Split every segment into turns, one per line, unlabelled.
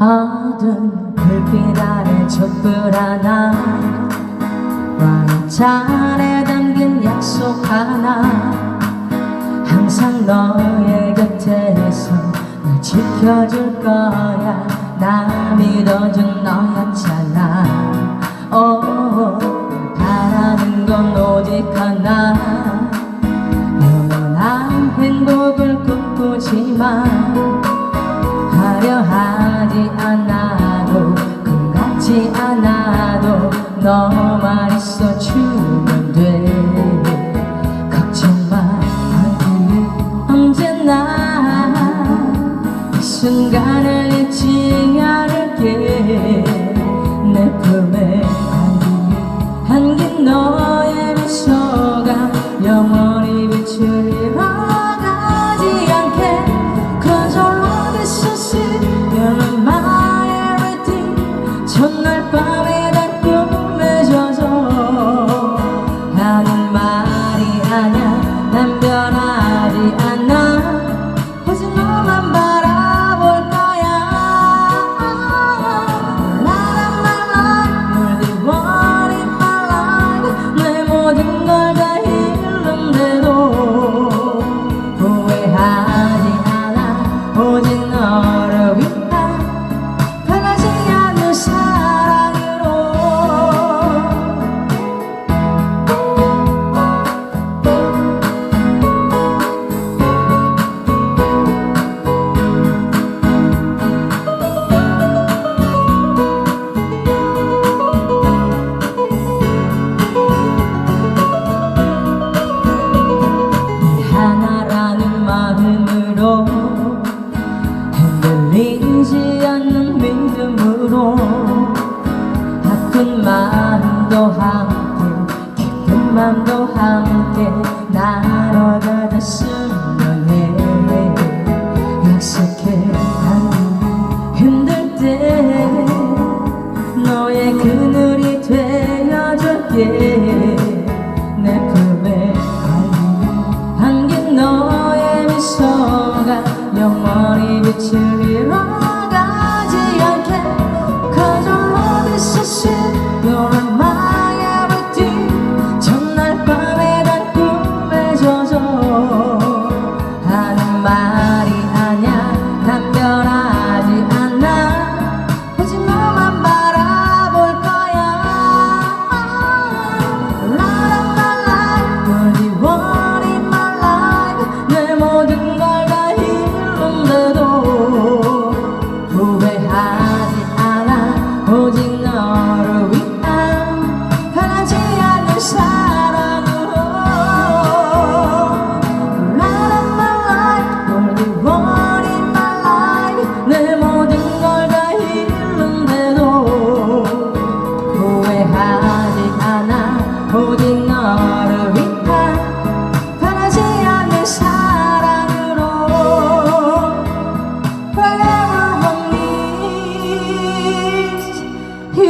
너는 불빛 아래 촛불 하나 와인잔에 담긴 약속 하나. 항상 너의 곁에서 널 지켜줄 거야. 나 믿어준 너였잖아. 오 바라는 건 오직 하나. 영원한 행복을 꿈꾸지만 화려하지 않아도 꿈같지 않아도 너만 있어 주면 돼. 걱정 마 언제나 이 순간을 잊지 않을게. Watch you.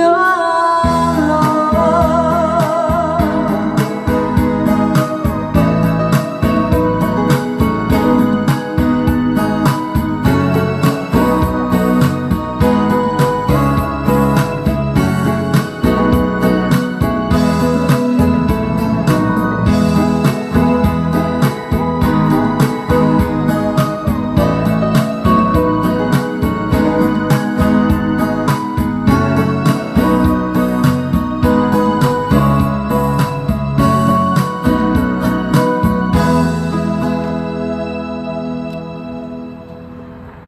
여